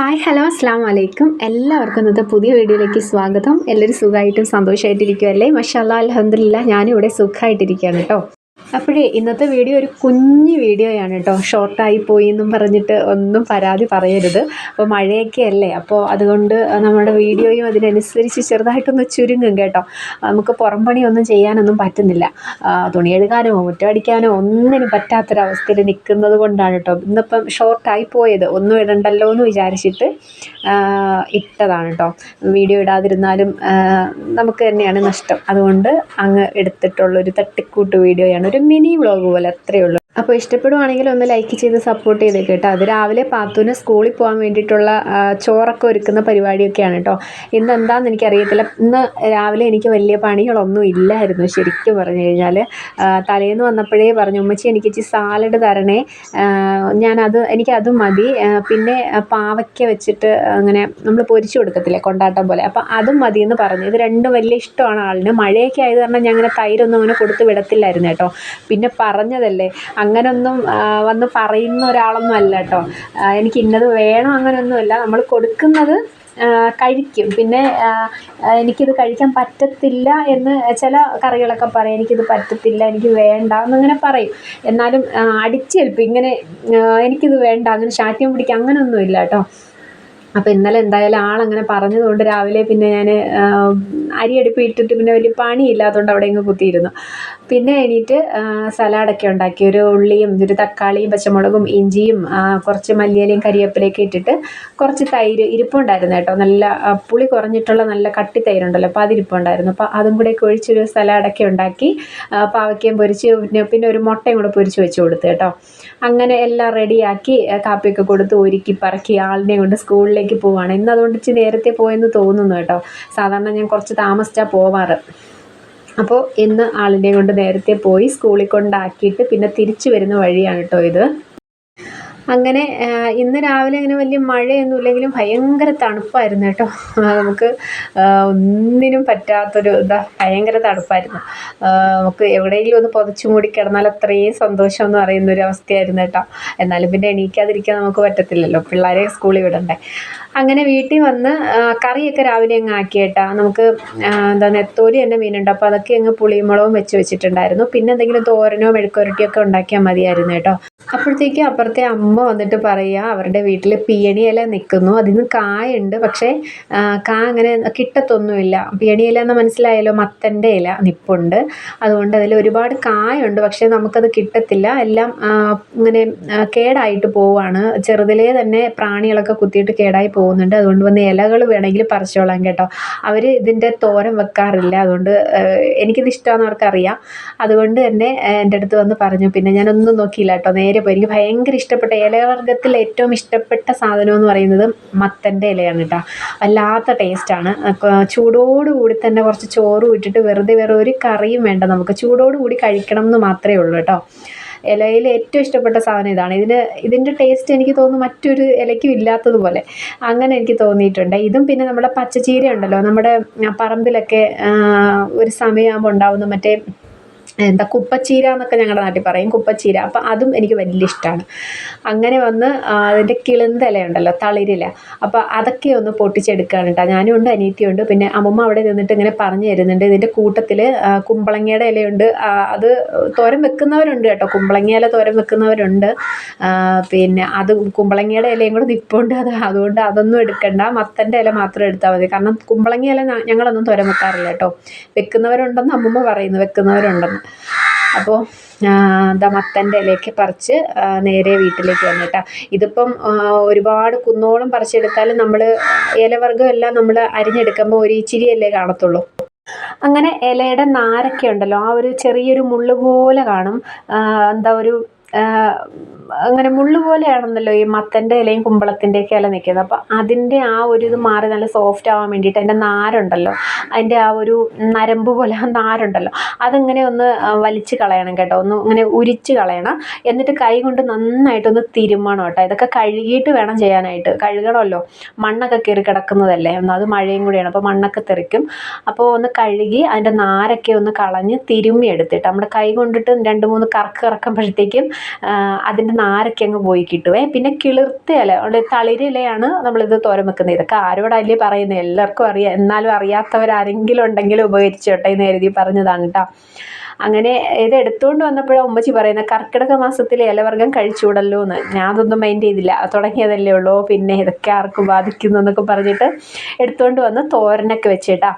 Hi hello അസ്സാം വലൈക്കും എല്ലാവർക്കും ഇന്നത്തെ പുതിയ വീഡിയോയിലേക്ക് സ്വാഗതം. എല്ലാവരും സുഖമായിട്ടും സന്തോഷമായിട്ടിരിക്കുമല്ലേ മഷാല്ല അലഹമില്ല ഞാനിവിടെ സുഖമായിട്ടിരിക്കുകയാണ് കേട്ടോ. അപ്പോഴേ ഇന്നത്തെ വീഡിയോ ഒരു കുഞ്ഞു വീഡിയോയാണ് കേട്ടോ. ഷോർട്ടായി പോയി എന്നും പറഞ്ഞിട്ട് ഒന്നും പരാതി പറയരുത്. അപ്പോൾ മഴയൊക്കെ അല്ലേ? അപ്പോൾ അതുകൊണ്ട് നമ്മുടെ വീഡിയോയും അതിനനുസരിച്ച് ചെറുതായിട്ടൊന്ന് ചുരുങ്ങും കേട്ടോ. നമുക്ക് പുറം പണിയൊന്നും ചെയ്യാനൊന്നും പറ്റുന്നില്ല. തുണിയെടുക്കാനോ മുറ്റമടിക്കാനോ ഒന്നിനും പറ്റാത്തൊരവസ്ഥയിൽ നിൽക്കുന്നത് കൊണ്ടാണ് കേട്ടോ. ഇന്നിപ്പം ഷോർട്ടായി പോയത്. ഒന്നും ഇടണ്ടല്ലോ എന്ന് വിചാരിച്ചിട്ട് ഇട്ടതാണ് കേട്ടോ. വീഡിയോ ഇടാതിരുന്നാലും നമുക്ക് തന്നെയാണ് നഷ്ടം. അതുകൊണ്ട് അങ്ങ് എടുത്തിട്ടുള്ളൊരു തട്ടിക്കൂട്ട് വീഡിയോയാണ്. ഒരു മിനി വ്ളോഗ് പോലെ അത്രയേ ഉള്ളൂ. അപ്പോൾ ഇഷ്ടപ്പെടുവാണെങ്കിൽ ഒന്ന് ലൈക്ക് ചെയ്ത് സപ്പോർട്ട് ചെയ്ത് കേട്ടോ. അത് രാവിലെ പാത്തുവിന് സ്കൂളിൽ പോകാൻ വേണ്ടിയിട്ടുള്ള ചോറൊക്കെ ഒരുക്കുന്ന പരിപാടിയൊക്കെയാണ് കേട്ടോ. ഇന്ന് എന്താണെന്ന് എനിക്കറിയത്തില്ല. ഇന്ന് രാവിലെ എനിക്ക് വലിയ പണികളൊന്നും ഇല്ലായിരുന്നു ശരിക്കും പറഞ്ഞു കഴിഞ്ഞാൽ. തലേന്ന് വന്നപ്പോഴേ പറഞ്ഞു ഉമ്മച്ചി എനിക്ക് ഇച്ചിരി സാലഡ് തരണേ. ഞാനത് എനിക്കത് മതി. പിന്നെ പാവയ്ക്ക വെച്ചിട്ട് അങ്ങനെ നമ്മൾ പൊരിച്ചു കൊടുക്കത്തില്ലേ കൊണ്ടാട്ടം പോലെ. അപ്പം അതും മതി എന്ന് പറഞ്ഞു. ഇത് രണ്ടും വലിയ ഇഷ്ടമാണ് ആളിന്. മഴയൊക്കെ ആയത് കാരണം ഞാൻ അങ്ങനെ തൈരൊന്നും അങ്ങനെ കൊടുത്ത് വിടത്തില്ലായിരുന്നു കേട്ടോ. പിന്നെ പറഞ്ഞതല്ലേ അങ്ങനൊന്നും വന്ന് പറയുന്ന ഒരാളൊന്നും അല്ല കേട്ടോ. എനിക്ക് ഇന്നത് വേണം അങ്ങനെയൊന്നുമല്ല നമ്മൾ കൊടുക്കുന്നത് കഴിക്കും. പിന്നെ എനിക്കിത് കഴിക്കാൻ പറ്റത്തില്ല എന്ന് ചില കറികളൊക്കെ പറയും. എനിക്കിത് പറ്റത്തില്ല എനിക്ക് വേണ്ട എന്നങ്ങനെ പറയും. എന്നാലും അടിച്ചേൽപ്പം ഇങ്ങനെ എനിക്കിത് വേണ്ട അങ്ങനെ ശാഠ്യം പിടിക്കുക അങ്ങനെയൊന്നുമില്ല കേട്ടോ. അപ്പോൾ ഇന്നലെ എന്തായാലും ആളങ്ങനെ പറഞ്ഞതുകൊണ്ട് രാവിലെ പിന്നെ ഞാൻ അരി അടുപ്പിട്ടിട്ട് പിന്നെ വലിയ പണിയില്ലാത്തതുകൊണ്ട് അവിടെ ഇങ്ങ് കുത്തിയിരുന്നു. പിന്നെ എണീറ്റ് സലാഡൊക്കെ ഉണ്ടാക്കി. ഒരു ഉള്ളിയും ഒരു തക്കാളിയും പച്ചമുളകും ഇഞ്ചിയും കുറച്ച് മല്ലിയിലയും കരിവേപ്പിലയൊക്കെ ഇട്ടിട്ട് കുറച്ച് തൈര് ഇരിപ്പുണ്ടായിരുന്നു കേട്ടോ. നല്ല പുളി കുറഞ്ഞിട്ടുള്ള നല്ല കട്ടി തൈരുണ്ടല്ലോ അപ്പോൾ അതിരിപ്പുണ്ടായിരുന്നു. അപ്പോൾ അതും കൂടെ ഒക്കെ ഒഴിച്ചൊരു സലാഡൊക്കെ ഉണ്ടാക്കി പാവയ്ക്കയും പൊരിച്ച് പിന്നെ പിന്നെ ഒരു മുട്ടയും കൂടെ പൊരിച്ച് വെച്ച് കൊടുത്തു കേട്ടോ. അങ്ങനെ എല്ലാം റെഡിയാക്കി കാപ്പിയൊക്കെ കൊടുത്ത് ഒരുക്കി പറക്കി ആളിനെ കൊണ്ട് സ്കൂളിലേക്ക് പോവാണ്. ഇന്ന് അതുകൊണ്ട് ഇച്ചിരി നേരത്തെ പോയെന്ന് തോന്നുന്നു കേട്ടോ. സാധാരണ ഞാൻ കുറച്ച് താമസിച്ചാണ് പോവാറ്. അപ്പോൾ ഇന്ന് ആളിനെ കൊണ്ട് നേരത്തെ പോയി സ്കൂളിൽ കൊണ്ടാക്കിയിട്ട് പിന്നെ തിരിച്ചു വരുന്ന വഴിയാണ് കേട്ടോ ഇത്. അങ്ങനെ ഇന്ന് രാവിലെ അങ്ങനെ വലിയ മഴയൊന്നും ഇല്ലെങ്കിലും ഭയങ്കര തണുപ്പായിരുന്നു കേട്ടോ നമുക്ക് ഒന്നിനും പറ്റാത്തൊരു ഇതാ ഭയങ്കര തണുപ്പായിരുന്നു. നമുക്ക് എവിടെയെങ്കിലും ഒന്ന് പുതച്ചു മൂടി കിടന്നാൽ അത്രയും സന്തോഷം എന്ന് പറയുന്ന ഒരു അവസ്ഥയായിരുന്നു കേട്ടോ എന്നാലും പിന്നെ എണീക്കാതിരിക്കാൻ നമുക്ക് പറ്റത്തില്ലല്ലോ. പിള്ളേരെ സ്കൂളിൽ വിടണ്ടേ. അങ്ങനെ വീട്ടിൽ വന്ന് കറിയൊക്കെ രാവിലെ അങ്ങ് ആക്കി കേട്ടാ നമുക്ക് എന്താ നെത്തോലി തന്നെ മീനുണ്ട്. അപ്പോൾ അതൊക്കെ അങ്ങ് പുളിമുളകും വെച്ച് വെച്ചിട്ടുണ്ടായിരുന്നു. പിന്നെ എന്തെങ്കിലും തോരനോ മെഴുക്കുരട്ടിയൊക്കെ ഉണ്ടാക്കിയാൽ മതിയായിരുന്നു കേട്ടോ. അപ്പോഴത്തേക്ക് അപ്പുറത്തെ അമ്മ വന്നിട്ട് പറയുക അവരുടെ വീട്ടിൽ പിയണി ഇല നിൽക്കുന്നു അതിന് കായുണ്ട് പക്ഷേ കാ അങ്ങനെ കിട്ടത്തൊന്നുമില്ല. പിയണി ഇല എന്ന് മനസ്സിലായല്ലോ മത്തന്റെ ഇല നിപ്പുണ്ട്. അതുകൊണ്ട് അതിൽ ഒരുപാട് കായുണ്ട് പക്ഷേ നമുക്കത് കിട്ടത്തില്ല. എല്ലാം ഇങ്ങനെ കേടായിട്ട് പോവാണ്. ചെറുതിലേ തന്നെ പ്രാണികളൊക്കെ കുത്തിയിട്ട് കേടായി പോകുന്നുണ്ട്. അതുകൊണ്ട് വന്ന് ഇലകൾ വേണമെങ്കിൽ പറിച്ചോളാം കേട്ടോ. അവർ ഇതിന്റെ തോരൻ വെക്കാറില്ല. അതുകൊണ്ട് എനിക്കിത് ഇഷ്ടമാണെന്ന് അവർക്കറിയാം. അതുകൊണ്ട് തന്നെ എന്റെ അടുത്ത് വന്ന് പറഞ്ഞു. പിന്നെ ഞാനൊന്നും നോക്കിയില്ല കേട്ടോ. നേരെ പോയി. എനിക്ക് ഭയങ്കര ഇഷ്ടപ്പെട്ട ഇലവർഗത്തിൽ ഏറ്റവും ഇഷ്ടപ്പെട്ട സാധനം എന്ന് പറയുന്നത് മത്തന്റെ ഇലയാണ് കേട്ടോ. വല്ലാത്ത ടേസ്റ്റാണ്. ചൂടോടുകൂടി തന്നെ കുറച്ച് ചോറും ഇട്ടിട്ട് വെറുതെ വേറെ ഒരു കറിയും വേണ്ട നമുക്ക്. ചൂടോടുകൂടി കഴിക്കണം എന്ന് മാത്രമേ ഉള്ളൂ കേട്ടോ. ഇലയിൽ ഏറ്റവും ഇഷ്ടപ്പെട്ട സാധനം ഇതാണ്. ഇതിന് ഇതിന്റെ ടേസ്റ്റ് എനിക്ക് തോന്നുന്നു മറ്റൊരു ഇലയ്ക്കും ഇല്ലാത്തതുപോലെ അങ്ങനെ എനിക്ക് തോന്നിയിട്ടുണ്ട്. ഇതും പിന്നെ നമ്മുടെ പച്ചച്ചീര ഉണ്ടല്ലോ. നമ്മുടെ പറമ്പിലൊക്കെ ഒരു സമയമാകുമ്പോൾ ഉണ്ടാവുന്ന മറ്റേ എന്താ കുപ്പച്ചീര എന്നൊക്കെ ഞങ്ങളുടെ നാട്ടിൽ പറയും കുപ്പച്ചീര. അപ്പം അതും എനിക്ക് വലിയ ഇഷ്ടമാണ് അങ്ങനെ വന്ന് അതിന്റെ കിളുന്ത ഇലയുണ്ടല്ലോ തളിരില. അപ്പോൾ അതൊക്കെ ഒന്ന് പൊട്ടിച്ചെടുക്കുകയാണ് കേട്ടോ ഞാനും ഉണ്ട് അനിയത്തിയുണ്ട്. പിന്നെ അമ്മമ്മ അവിടെ നിന്നിട്ട് ഇങ്ങനെ പറഞ്ഞു തരുന്നുണ്ട്. ഇതിന്റെ കൂട്ടത്തിൽ കുമ്പളങ്ങയുടെ ഇലയുണ്ട്. അത് തോരൻ വെക്കുന്നവരുണ്ട് കേട്ടോ. കുമ്പളങ്ങ ഇല തോരൻ വെക്കുന്നവരുണ്ട്. പിന്നെ അത് കുമ്പളങ്ങയുടെ ഇലയും കൂടെ നിപ്പുണ്ട്. അത് അതുകൊണ്ട് അതൊന്നും എടുക്കണ്ട. മത്തന്റെ ഇല മാത്രം എടുത്താൽ മതി. കാരണം കുമ്പളങ്ങ ഇല ഞങ്ങളൊന്നും തോരം വെക്കാറില്ല കേട്ടോ. വെക്കുന്നവരുണ്ടെന്ന് അമ്മമ്മ പറയുന്നു. വെക്കുന്നവരുണ്ടെന്ന്. അപ്പോൾ എന്താ മത്തന്റെ ഇലയൊക്കെ പറിച്ച് നേരെ വീട്ടിലേക്ക് വന്നിട്ടാ ഇതിപ്പം ഒരുപാട് കുന്നോളം പറിച്ചെടുത്താലും നമ്മൾ ഇലവർഗം എല്ലാം നമ്മൾ അരിഞ്ഞെടുക്കുമ്പോൾ ഒരു ഇച്ചിരിയല്ലേ കാണത്തുള്ളൂ. അങ്ങനെ ഇലയുടെ നാരൊക്കെ ഉണ്ടല്ലോ ആ ഒരു ചെറിയൊരു മുള്ളു പോലെ കാണും. എന്താ ഒരു അങ്ങനെ മുള്ളു പോലെയാണെന്നല്ലോ ഈ മത്തന്റെ ഇലയും കുമ്പളത്തിന്റെയൊക്കെ ഇല നിൽക്കുന്നത്. അപ്പോൾ അതിന്റെ ആ ഒരു ഇത് മാറി നല്ല സോഫ്റ്റ് ആവാൻ വേണ്ടിയിട്ട് അതിന്റെ നാരുണ്ടല്ലോ. അതിന്റെ ആ ഒരു നരമ്പ് പോലെ നാരുണ്ടല്ലോ. അതിങ്ങനെ ഒന്ന് വലിച്ചു കളയണം കേട്ടോ. ഒന്ന് ഇങ്ങനെ ഉരിച്ച് കളയണം. എന്നിട്ട് കൈ കൊണ്ട് നന്നായിട്ടൊന്ന് തിരുമ്മണം കേട്ടോ. ഇതൊക്കെ കഴുകിയിട്ട് വേണം ചെയ്യാനായിട്ട്. കഴുകണമല്ലോ. മണ്ണൊക്കെ കയറി കിടക്കുന്നതല്ലേ? ഒന്ന് അത് മഴയും കൂടിയാണ്. അപ്പോൾ മണ്ണൊക്കെ തെറിക്കും. അപ്പോൾ ഒന്ന് കഴുകി അതിന്റെ നാരൊക്കെ ഒന്ന് കളഞ്ഞ് തിരുമ്മി എടുത്തിട്ട് നമ്മുടെ കൈ കൊണ്ടിട്ട് രണ്ട് മൂന്ന് കറക്ക് കറക്കുമ്പോഴത്തേക്കും അതിന്റെ നാരൊക്കെ അങ്ങ് പോയി കിട്ടുവേ. പിന്നെ കിളിർത്ത ഇല തളിരിലയാണ് നമ്മളിത് തോരൻ വെക്കുന്നത്. ഇതൊക്കെ ആരോടല്ലേ പറയുന്നത് എല്ലാവർക്കും അറിയാം. എന്നാലും അറിയാത്തവരാരെങ്കിലും ഉണ്ടെങ്കിൽ ഉപകരിച്ചോട്ടെ എന്ന് കരുതി പറഞ്ഞതാണ് കേട്ടോ അങ്ങനെ ഇത് എടുത്തുകൊണ്ട് വന്നപ്പോഴാണ് ഉമ്മച്ചി പറയുന്നത് കർക്കിടക മാസത്തിലെ ഇലവർഗം കഴിച്ചുകൂടല്ലോ എന്ന്. ഞാൻ അതൊന്നും മൈൻഡ് ചെയ്തില്ല. തുടങ്ങിയതല്ലേ ഉള്ളൂ. പിന്നെ ഇതൊക്കെ ആർക്കും ബാധിക്കുന്നു എന്നൊക്കെ പറഞ്ഞിട്ട് എടുത്തുകൊണ്ട് വന്ന് തോരനൊക്കെ വെച്ചിട്ടാ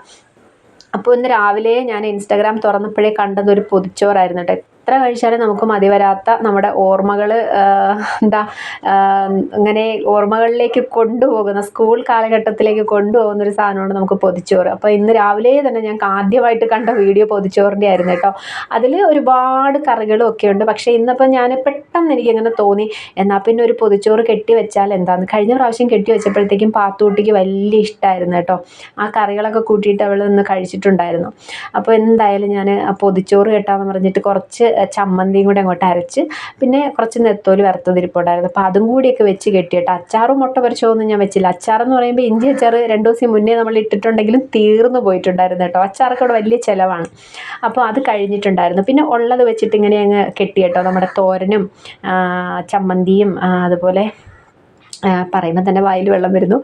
അപ്പോൾ ഇന്ന് രാവിലെ ഞാൻ ഇൻസ്റ്റാഗ്രാം തുറന്നപ്പോഴേ കണ്ടത് ഒരു പൊതിച്ചോറായിരുന്നു കേട്ടോ എത്ര കഴിച്ചാലും നമുക്ക് മതി വരാത്ത നമ്മുടെ ഓർമ്മകൾ എന്താ അങ്ങനെ ഓർമ്മകളിലേക്ക് കൊണ്ടുപോകുന്ന സ്കൂൾ കാലഘട്ടത്തിലേക്ക് കൊണ്ടുപോകുന്ന ഒരു സാധനമാണ് നമുക്ക് പൊതിച്ചോറ്. അപ്പോൾ ഇന്ന് രാവിലെ തന്നെ ഞാൻ ആദ്യമായിട്ട് കണ്ട വീഡിയോ പൊതിച്ചോറിന്റെ ആയിരുന്നു കേട്ടോ. അതിൽ ഒരുപാട് കറികളും ഒക്കെ ഉണ്ട്. പക്ഷേ ഇന്നിപ്പോൾ ഞാൻ പെട്ടെന്ന് എനിക്കങ്ങനെ തോന്നി എന്നാൽ പിന്നെ ഒരു പൊതിച്ചോറ് കെട്ടി വെച്ചാൽ എന്താന്ന്? കഴിഞ്ഞ പ്രാവശ്യം കെട്ടി വെച്ചപ്പോഴത്തേക്കും പാത്തൂട്ടിക്ക് വലിയ ഇഷ്ടമായിരുന്നു കേട്ടോ. ആ കറികളൊക്കെ കൂട്ടിയിട്ട് അവൾ നിന്ന് കഴിച്ചിട്ടുണ്ടായിരുന്നു. അപ്പോൾ എന്തായാലും ഞാൻ പൊതിച്ചോറ് കെട്ടാന്ന് പറഞ്ഞിട്ട് കുറച്ച് ചമ്മന്തിയും കൂടി അങ്ങോട്ട് അരച്ച് പിന്നെ കുറച്ച് നെത്തോലി വറുത്തതിരിപ്പുണ്ടായിരുന്നു അപ്പോൾ അതും കൂടിയൊക്കെ വെച്ച് കെട്ടിയിട്ട് അച്ചാറും മുട്ട പൊരിച്ചതൊന്നും ഞാൻ വെച്ചില്ല. അച്ചാറെന്ന് പറയുമ്പോൾ ഇഞ്ചി അച്ചാർ രണ്ട് ദിവസം മുന്നേ നമ്മൾ ഇട്ടിട്ടുണ്ടെങ്കിലും തീർന്നു പോയിട്ടുണ്ടായിരുന്നു കേട്ടോ. അച്ചാറൊക്കെ അവിടെ വലിയ ചിലവാണ്. അപ്പോൾ അത് കഴിഞ്ഞിട്ടുണ്ടായിരുന്നു. പിന്നെ ഉള്ളത് വെച്ചിട്ട് ഇങ്ങനെ അങ്ങ് കെട്ടി കേട്ടോ. നമ്മുടെ തോരനും ചമ്മന്തിയും അതുപോലെ പറയുമ്പോൾ തന്നെ വായിൽ വെള്ളം വരുന്നു.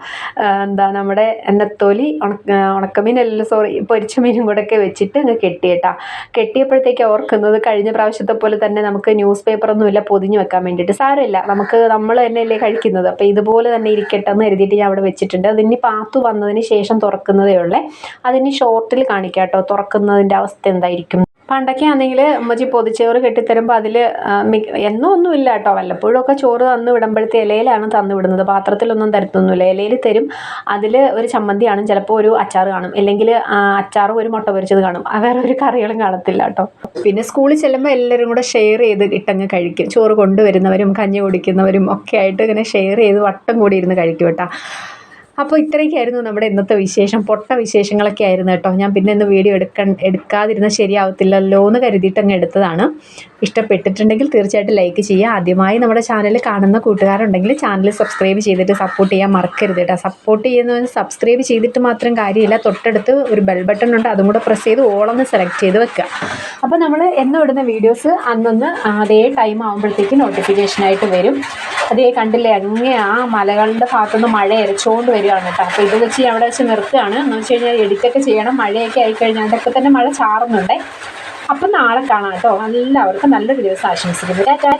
എന്താ നമ്മുടെ എന്നത്തോലി ഉണക്ക ഉണക്കമീനല്ല സോറി പൊരിച്ച മീനും കൂടെ ഒക്കെ വെച്ചിട്ട് അങ്ങ് കെട്ടിയിട്ടാ കെട്ടിയപ്പോഴത്തേക്ക് ഓർക്കുന്നത് കഴിഞ്ഞ പ്രാവശ്യത്തെ പോലെ തന്നെ നമുക്ക് ന്യൂസ് പേപ്പറൊന്നുമില്ല പൊതിഞ്ഞ് വെക്കാൻ വേണ്ടിയിട്ട്. സാരമില്ല നമുക്ക് നമ്മൾ തന്നെയല്ലേ കഴിക്കുന്നത്. അപ്പോൾ ഇതുപോലെ തന്നെ ഇരിക്കട്ടെ എന്ന് കരുതിയിട്ട് ഞാൻ അവിടെ വെച്ചിട്ടുണ്ട്. അതിന് പാത്തു വന്നതിന് ശേഷം തുറക്കുന്നതേ ഉള്ളേ. അതിന് ഷോർട്ടിൽ കാണിക്കാം കേട്ടോ തുറക്കുന്നതിന്റെ അവസ്ഥ എന്തായിരിക്കും? പണ്ടൊക്കെ ആണെങ്കിൽ ഉമ്മച്ചി പൊതിച്ചോറ് കെട്ടിത്തരുമ്പോൾ അതിൽ എന്നും ഒന്നും ഇല്ല കേട്ടോ. വല്ലപ്പോഴും ഒക്കെ ചോറ് തന്നു വിടുമ്പോഴത്തെ ഇലയിലാണ് തന്നു വിടുന്നത്. പാത്രത്തിലൊന്നും തരത്തൊന്നുമില്ല. ഇലയിൽ തരും. അതിൽ ഒരു ചമ്മന്തി കാണും. ചിലപ്പോൾ ഒരു അച്ചാർ കാണും. അല്ലെങ്കിൽ അച്ചാറും ഒരു മുട്ട പൊരിച്ചത് കാണും. വേറെ ഒരു കറികളും കാണത്തില്ല കേട്ടോ. പിന്നെ സ്കൂളിൽ ചെല്ലുമ്പോൾ എല്ലാവരും കൂടെ ഷെയർ ചെയ്ത് ഇട്ടങ്ങ് കഴിക്കും. ചോറ് കൊണ്ടുവരുന്നവരും കഞ്ഞി കുടിക്കുന്നവരും ഒക്കെ ആയിട്ട് ഇങ്ങനെ ഷെയർ ചെയ്ത് വട്ടം കൂടി ഇരുന്ന് കഴിക്കും കേട്ടോ. അപ്പോൾ ഇത്രയൊക്കെയായിരുന്നു നമ്മുടെ ഇന്നത്തെ വിശേഷം പൊട്ട വിശേഷങ്ങളൊക്കെ ആയിരുന്നു കേട്ടോ. ഞാൻ പിന്നെ ഇന്ന് വീഡിയോ എടുക്കാൻ എടുക്കാതിരുന്ന ശരിയാവത്തില്ലല്ലോ എന്ന് കരുതിയിട്ട് അങ്ങ് എടുത്തതാണ്. ഇഷ്ടപ്പെട്ടിട്ടുണ്ടെങ്കിൽ തീർച്ചയായിട്ടും ലൈക്ക് ചെയ്യുക. ആദ്യമായി നമ്മുടെ ചാനൽ കാണുന്ന കൂട്ടുകാരുണ്ടെങ്കിൽ ചാനൽ സബ്സ്ക്രൈബ് ചെയ്തിട്ട് സപ്പോർട്ട് ചെയ്യാൻ മറക്കരുത് കേട്ടോ. സപ്പോർട്ട് ചെയ്യുന്ന സബ്സ്ക്രൈബ് ചെയ്തിട്ട് മാത്രം കാര്യമില്ല. തൊട്ടടുത്ത് ഒരു ബെൽ ബട്ടൺ ഉണ്ട്. അതും കൂടെ പ്രസ് ചെയ്ത് ഓളൊന്ന് സെലക്ട് ചെയ്ത് വെക്കുക. അപ്പോൾ നമ്മൾ എന്നും ഇടുന്ന വീഡിയോസ് അന്നൊന്ന് അതേ ടൈം ആകുമ്പോഴത്തേക്ക് നോട്ടിഫിക്കേഷനായിട്ട് വരും. അതേ കണ്ടില്ലേ? അങ്ങേ ആ മലകളുടെ ഭാഗത്തുനിന്ന് മഴ എരച്ചുകൊണ്ട് വരികയാണ് കേട്ടോ അപ്പോൾ ഇത് വെച്ച് അവിടെ വെച്ച് നിർത്തുകയാണ്. എന്ന് വെച്ച് കഴിഞ്ഞാൽ എഡിറ്റൊക്കെ ചെയ്യണം. മഴയൊക്കെ ആയിക്കഴിഞ്ഞാൽ അതൊക്കെ തന്നെ മഴ ചാറുന്നുണ്ടേ. അപ്പം നാളെ കാണാം കേട്ടോ. എല്ലാവർക്കും നല്ലൊരു ദിവസം ആശംസിക്കുന്നു.